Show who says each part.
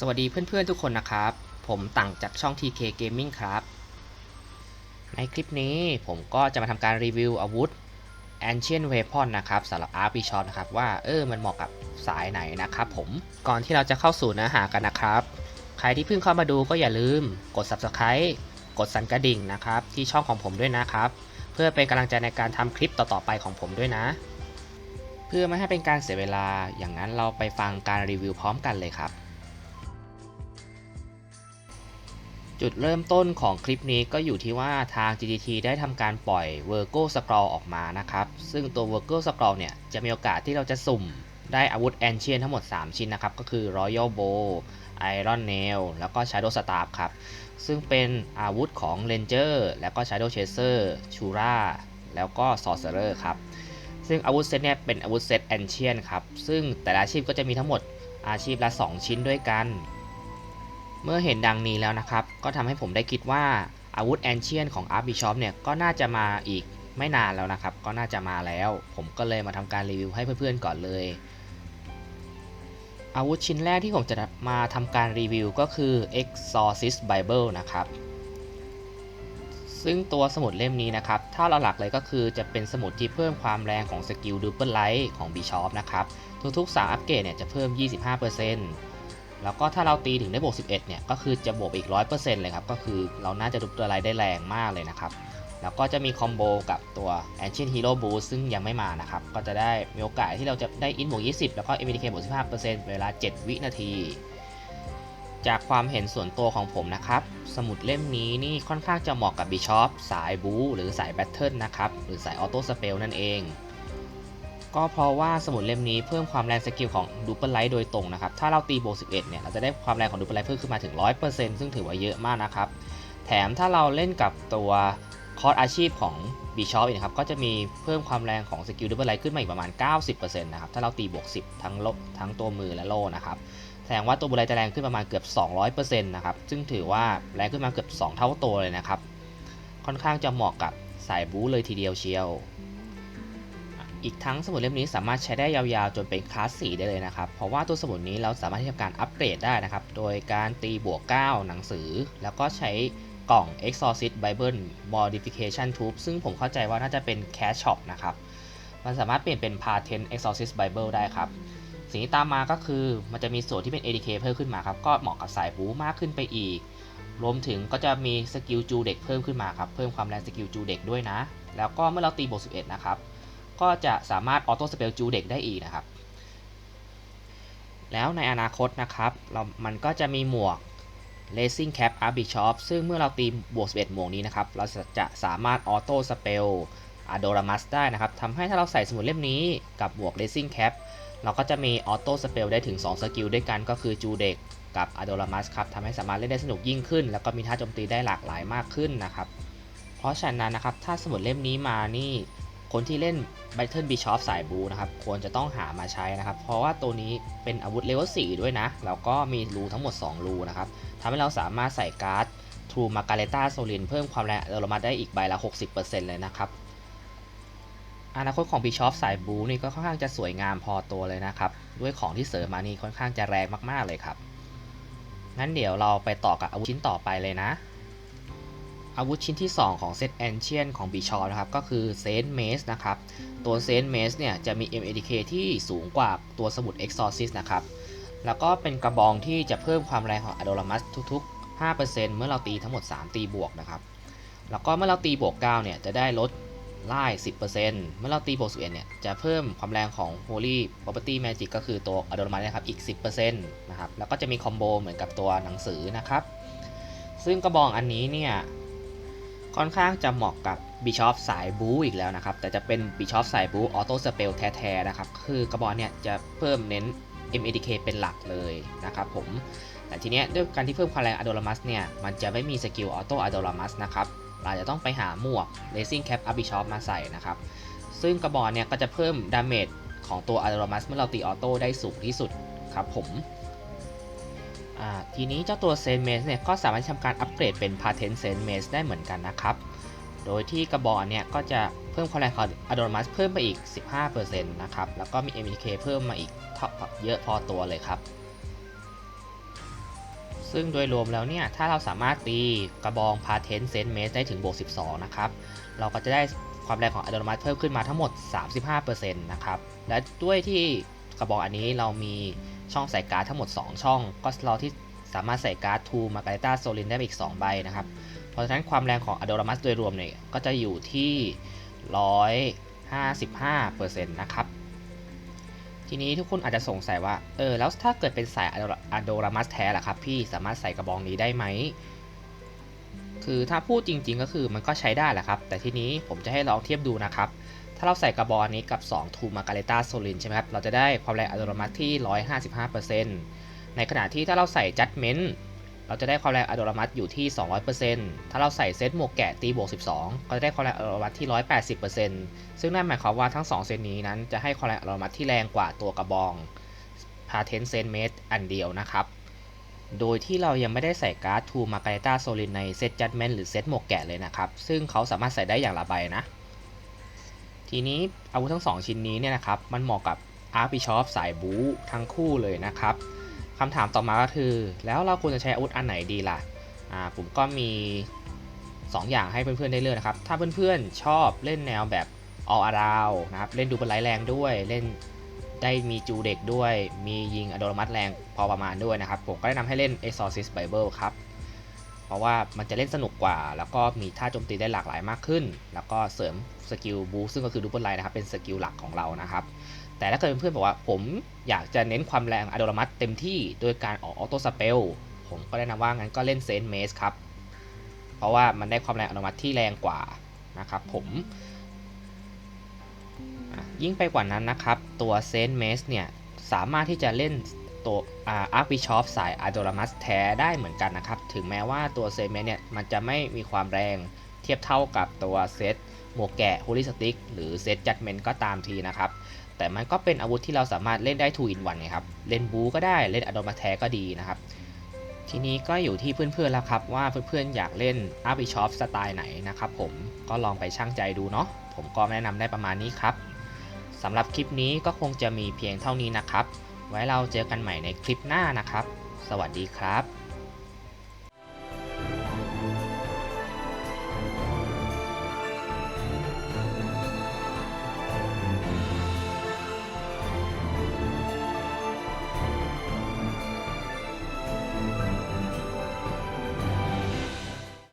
Speaker 1: สวัสดีเพื่อนๆทุกคนนะครับ ผมต่างจากช่อง TK Gaming ครับ ในคลิปนี้ผมก็จะมาทำการรีวิวอาวุธ Ancient Weapon นะครับสำหรับ RP Shot นะครับว่าเออมันเหมาะกับสายไหนนะครับผมก่อนที่เราจะเข้าสู่เนื้อหากันนะครับ ใครที่เพิ่งเข้ามาดูก็อย่าลืมกด Subscribe กดสั่นกระดิ่งนะครับ ที่ช่องของผมด้วยนะครับ เพื่อเป็นกำลังใจในการทำคลิปต่อๆไปของผมด้วยนะ เพื่อไม่ให้เป็นการเสียเวลาอย่างนั้นเราไปฟังการรีวิวพร้อมกันเลยครับ จุดเริ่มต้นของคลิปนี้ก็อยู่ที่ว่าทาง GTT ได้ทำการปล่อย Virgo Scroll ออกมานะครับ ซึ่งตัว Virgo Scroll เนี่ย จะมีโอกาสที่เราจะสุ่มได้อาวุธ Ancient ทั้งหมด 3 ชิ้นนะครับ ก็คือ Royal Bow Iron Nail แล้วก็ Shadow Staff ครับ ซึ่งเป็นอาวุธของ Ranger แล้วก็ Shadow Chaser Shura แล้วก็ Sorcerer ครับ ซึ่งอาวุธเซตเนี่ยเป็นอาวุธเซต Ancient ครับ ซึ่งแต่ละอาชีพก็จะมีทั้งหมดอาชีพละ 2 ชิ้นด้วยกัน เมื่อเห็นดังนี้แล้วนะครับ ก็ทำให้ผมได้คิดว่าอาวุธแอนเชียนของ a r b i s h o p เนี่ยก็น่าจะมาอีกไม่นานแล้วนะครับ ก็น่าจะมาแล้ว ผมก็เลยมาทำการรีวิวให้เพื่อนๆก่อนเลย อาวุธชิ้นแรกที่ผมจะมาทำการรีวิวก็คือ Exorcist Bible นะครับ ซึ่งตัวสมุดเล่มนี้นะครับ ถ้าเราหลักเลยก็คือจะเป็นสมุดที่เพิ่มความแรงของสกิลดูเปิลไลท์ของ Bishop นะครับ ทุกๆ 3 อัปเกรดเนี่ยจะเพิ่ม 25% แล้วก็ถ้าเราตีถึงได้บวก11 เนี่ย ก็คือจะบวกอีก 100%เลยครับ ก็คือเราน่าจะดูตัวอะไรได้แรงมากเลยนะครับ แล้วก็จะมีคอมโบกับตัว Ancient Hero Boost ซึ่งยังไม่มานะครับ ก็จะได้มีโอกาสที่เราจะได้อินบวก20 แล้วก็ MDK บวก15%เวลา 7 วินาที จากความเห็นส่วนตัวของผมนะครับ สมุดเล่มนี้นี่ค่อนข้างจะเหมาะกับ Bishop สายบูหรือสายแบทเทิลนะครับ หรือสายออโต้สเปลนั่นเอง ก็เพราะว่าสมุดเล่มนี้เพิ่มความแรงสกิลของดูเปิลไลท์โดยตรงนะครับ ถ้าเราตีโบวก11 เนี่ย เราจะได้ความแรงของดูเปิลไลท์เพิ่มขึ้นมาถึง 100%ซึ่งถือว่าเยอะมากนะครับ แถมถ้าเราเล่นกับตัวคอร์สอาชีพของบีชอปนะครับ ก็จะมีเพิ่มความแรงของสกิลดูเปิลไลท์ขึ้นมาอีกประมาณ 90%นะครับ ถ้าเราตีบวก 10 ทั้งลบทั้งตัวมือและโล่นะครับแสดงว่าตัวบูไลจะแรงขึ้นประมาณเกือบ 200%นะครับ ซึ่งถือว่าแรงขึ้นมาเกือบ 2 เท่าตัวเลยนะครับ ค่อนข้างจะเหมาะกับสายบูเลยทีเดียวเชียว อีกทั้งสมุดเล่มนี้สามารถใช้ได้ยาวๆ จนเป็นคลาสสี่ได้เลยนะครับ เพราะว่าตัวสมุดนี้เราสามารถที่จะทำการอัปเกรดได้นะครับ โดยการตีบวก 9 หนังสือ แล้วก็ใช้กล่อง Exorcist Bible Modification Tube ซึ่งผมเข้าใจว่าน่าจะเป็น Cash Shop นะครับ มันสามารถเปลี่ยนเป็น Patent Exorcist Bible ได้ครับ สิ่งที่ตามมาก็คือมันจะมีส่วนที่เป็น ADK เพิ่มขึ้นมาครับ ก็เหมาะกับสายบูมากขึ้นไปอีก รวมถึงก็จะมีสกิลจูเด็กเพิ่มขึ้นมาครับ เพิ่มความแรงสกิลจูเด็กด้วยนะ แล้วก็เมื่อเราตีบวก11 นะครับ ก็จะสามารถออโต้สเปลจูเด็กได้อีกนะครับ แล้วในอนาคตนะครับเรามันก็จะมีหมวก Racing Cap a r b i s h o p ซึ่งเมื่อเราตีบวก 11 หมวกนี้นะครับ เราจะสามารถออโต้สเปล Adoramus ได้นะครับทำให้ถ้าเราใส่สมุดเล่มนี้กับหมวก Racing Cap เราก็จะมีออโต้สเปลได้ถึง 2 สกิลด้วยกันก็คือจูเด็กกับอะโดรามัสครับทำให้สามารถเล่นได้สนุกยิ่งขึ้น แล้วก็มีท่าโจมตีได้หลากหลายมากขึ้นนะครับ เพราะฉะนั้นนะครับ ถ้าสมุดเล่มนี้มานี่ คนที่เล่น Battle Bishop สายบูนะครับ ควรจะต้องหามาใช้นะครับ เพราะว่าตัวนี้เป็นอาวุธเลเวล4ด้วยนะ แล้วก็มีรูทั้งหมด 2 รูนะครับทำให้เราสามารถใส่การ์ด True Margareta Solin เพิ่มความแรงอะโดรามัสได้อีกใบละ 60%เลยนะครับ อนาคตของ Bishop สายบูนี่ก็ค่อนข้างจะสวยงามพอตัวเลยนะครับ ด้วยของที่เสริมมานี่ค่อนข้างจะแรงมากๆเลยครับ งั้นเดี๋ยวเราไปต่อกับอาวุธชิ้นต่อไปเลยนะ อาวุธชิ้นที่ 2 ของเซต Ancient ของ Bishop นะครับ ก็คือ Saint Mace นะครับ ตัว Saint Mace เนี่ยจะมี MADK ที่สูงกว่าตัวสมุด Exorcist นะครับ แล้วก็เป็นกระบองที่จะเพิ่มความแรงของ Adoramus ทุกๆ 5%เมื่อเราตีทั้งหมด 3 ตีบวกนะครับ แล้วก็เมื่อเราตีบวก 9 เนี่ยจะได้ลดไล่10%เมื่อเราตีบวก 11 เนี่ยจะเพิ่มความแรงของ Holy Property Magic ก็คือตัว a d o r a m a นะครับอีก 10%นะครับ แล้วก็จะมีคอมโบเหมือนกับตัวหนังสือนะครับ ซึ่งกระบองอันนี้เนี่ย ค่อนข้างจะเหมาะกับ Bishop สายบูอีกแล้วนะครับ แต่จะเป็น Bishop สายบูออโต้สเปลแท้ๆนะครับ คือกระบองเนี่ยจะเพิ่มเน้น MADK เป็นหลักเลยนะครับผม แต่ทีเนี้ยด้วยการที่เพิ่มความแรง a d o r a m u s เนี่ย มันจะไม่มีสกิลออโต้ a d o r a m u s นะครับเราจะต้องไปหาหมวก Racing Cap a r b i s h o p มาใส่นะครับ ซึ่งกระบอกเนี่ยก็จะเพิ่มดาเมจของตัว a d o r a m u s เมื่อเราตีออโต้ได้สูงที่สุดครับผม ทีนี้เจ้าตัวเซนเมสเนี่ยก็สามารถทำการอัปเกรดเป็น Patent เซนเมสได้เหมือนกันนะครับ โดยที่กระบอกเนี่ยก็จะเพิ่มความแรงของ a d o r a m u s เพิ่มไปอีก 15%นะครับ แล้วก็มี MK เพิ่มมาอีกเยอะพอตัวเลยครับ ซึ่งโดยรวมแล้วเนี่ย ถ้าเราสามารถตีกระบองพาเทนเซนเมสได้ถึงบวก 12 นะครับ เราก็จะได้ความแรงของอัตโนมัติเพิ่มขึ้นมาทั้งหมด 35%นะครับ และด้วยที่กระบอกอันนี้เรามี ช่องใส่การ์ดทั้งหมด 2 ช่อง ก็เราที่สามารถใส่การ์ดทูมาการ e ต้าโซลินได้อีก 2 ใบนะครับ เพราะฉะนั้นความแรงของอะโดรามัสโดยรวมเนี่ยก็จะอยู่ที่ 155%นะครับทีนี้ทุกคนอาจจะสงสัยว่า เออ แล้วถ้าเกิดเป็นสายอะโดรามัสแท้ล่ะครับ พี่สามารถใส่กระบองนี้ได้ไหม คือถ้าพูดจริงๆก็คือมันก็ใช้ได้แหละครับ แต่ทีนี้ผมจะให้ลองเทียบดูนะครับ ถ้าเราใส่กระบอกอันนี้กับ 2 ทูมาการ e ต้าโซลินใช่ไหมครับ เราจะได้ความแรงอะโดรามัสที่ 155%ในขณะที่ถ้าเราใส่จัดเมนต์เราจะได้ความแรงอะโดรามัสอยู่ที่ 200%ถ้าเราใส่เซตหมวกแกะตีบวก 12 ก็จะได้ความแรงอะโดรามัสที่ 180%ซึ่งนั่นหมายความว่าทั้ง 2 เซตนี้นั้นจะให้ความแรงอะโดรามัสที่แรงกว่าตัวกระบองพาเทนเซนเมตรอันเดียวนะครับ โดยที่เรายังไม่ได้ใส่การ์ดทูมาการ e ต้าโซลินในเซตจัดเมนต์หรือเซตหมวกแกะเลยนะครับ ซึ่งเขาสามารถใส่ได้อย่างละใบนะ ทีนี้อาวุธทั้ง 2 ชิ้นนี้เนี่ยนะครับมันเหมาะกับอาร์บิชอฟสายบู๊ทั้งคู่เลยนะครับคำถามต่อมาก็คือ แล้วเราควรจะใช้อาวุธอันไหนดีล่ะอ่าผมก็มี 2 อย่างให้เพื่อนๆได้เลือกนะครับ ถ้าเพื่อนๆชอบเล่นแนวแบบ all around นะครับเล่นดูบอลไลแรงด้วยเล่นได้มีจูเด็กด้วย มียิงอโดรมัสแรงพอประมาณด้วยนะครับ ผมก็แนะนำให้เล่น Exorcist Bible ครับ เพราะว่ามันจะเล่นสนุกกว่า แล้วก็มีท่าโจมตีได้หลากหลายมากขึ้น แล้วก็เสริมสกิลบูซึ่งก็คือดูบอลไลท์นะครับ เป็นสกิลหลักของเรานะครับ แต่ถ้าเกิดเพื่อนบอกว่าผมอยากจะเน้นความแรงอะโดรมัสเต็มที่โดยการออกออโต้สเปลผมก็แนะนำว่างั้นก็เล่นเซนเมสครับ เพราะว่ามันได้ความแรงอะโดรมัสที่แรงกว่านะครับผมยิ่งไปกว่านั้นนะครับ ตัวเซนเมสเนี่ยสามารถที่จะเล่น ตัวอาร์บิชอฟสายอะโดรามัสแท้ได้เหมือนกันนะครับ ถึงแม้ว่าตัวเซเมสเนี่ย มันจะไม่มีความแรงเทียบเท่ากับตัวเซตหมวกแกะฮูลิสติกหรือเซตจัดเมนก็ตามทีนะครับ แต่มันก็เป็นอาวุธที่เราสามารถเล่นได้2 in 1ไงครับ เล่นบูก็ได้เล่นอะโดมาแท้ก็ดีนะครับ ทีนี้ก็อยู่ที่เพื่อนๆแล้วครับ ว่าเพื่อนๆอยากเล่นอาร์บิชอฟสไตล์ไหนนะครับผมก็ลองไปช่างใจดูเนาะผมก็แนะนำได้ประมาณนี้ครับสำหรับคลิปนี้ก็คงจะมีเพียงเท่านี้นะครับ ไว้เราเจอกันใหม่ในคลิปหน้านะครับ สวัสดีครับ